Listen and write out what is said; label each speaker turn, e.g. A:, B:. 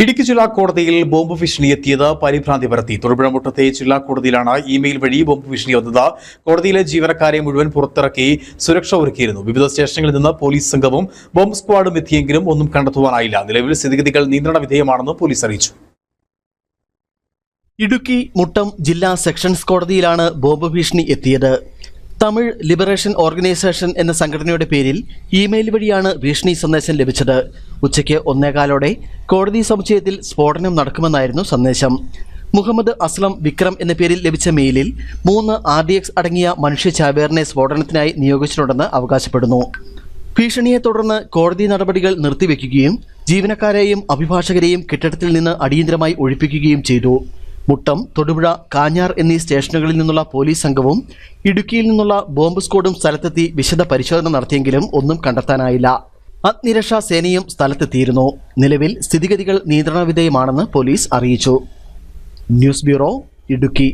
A: ഇടുക്കി ജില്ലാ കോടതിയിൽ ബോംബ് ഭീഷണി എത്തിയത് പരിഭ്രാന്തി പരത്തി. തൊടുപുഴ മുട്ടത്തെ ജില്ലാ കോടതിയിലാണ് ഇമെയിൽ വഴി ബോംബ് ഭീഷണി വന്നത്. കോടതിയിലെ ജീവനക്കാരെ മുഴുവൻ പുറത്തിറക്കി സുരക്ഷ ഒരുക്കിയിരുന്നു. വിവിധ സ്റ്റേഷനുകളിൽ നിന്ന് പോലീസ് സംഘവും ബോംബ് സ്ക്വാഡും എത്തിയെങ്കിലും ഒന്നും കണ്ടെത്തുവാനായില്ല. നിലവിൽ സ്ഥിതിഗതികൾ നിയന്ത്രണ വിധേയമാണെന്ന് പോലീസ് അറിയിച്ചു.
B: ഇടുക്കി മുട്ടം ജില്ലാ സെക്ഷൻസ് കോടതിയിലാണ് ബോംബ് ഭീഷണി എത്തിയത്. തമിഴ് ലിബറേഷൻ ഓർഗനൈസേഷൻ എന്ന സംഘടനയുടെ പേരിൽ ഇമെയിൽ വഴിയാണ് ഭീഷണി സന്ദേശം ലഭിച്ചത്. ഉച്ചയ്ക്ക് ഒന്നേകാലോടെ കോടതി സമുച്ചയത്തിൽ സ്ഫോടനം നടക്കുമെന്നായിരുന്നു സന്ദേശം. മുഹമ്മദ് അസ്ലം വിക്രം എന്ന പേരിൽ ലഭിച്ച മെയിലിൽ മൂന്ന് ആർ ഡി എക്സ് അടങ്ങിയ മനുഷ്യ ചാവേറിനെ സ്ഫോടനത്തിനായി നിയോഗിച്ചിട്ടുണ്ടെന്ന് അവകാശപ്പെടുന്നു. ഭീഷണിയെ തുടർന്ന് കോടതി നടപടികൾ നിർത്തിവെക്കുകയും ജീവനക്കാരെയും അഭിഭാഷകരെയും കെട്ടിടത്തിൽ നിന്ന് അടിയന്തരമായി ഒഴിപ്പിക്കുകയും ചെയ്തു. മുട്ടം തൊടുപുഴ കാഞ്ഞാർ എന്നീ സ്റ്റേഷനുകളിൽ നിന്നുള്ള പോലീസ് സംഘവും ഇടുക്കിയിൽ നിന്നുള്ള ബോംബ് സ്ക്വാഡും സ്ഥലത്തെത്തി വിശദ പരിശോധന നടത്തിയെങ്കിലും ഒന്നും കണ്ടെത്താനായില്ല. അഗ്നിരക്ഷാ സേനയും സ്ഥലത്തെത്തിയിരുന്നു. നിലവിൽ സ്ഥിതിഗതികൾ നിയന്ത്രണ വിധേയമാണെന്ന് പോലീസ് അറിയിച്ചു. News bureau Idukki.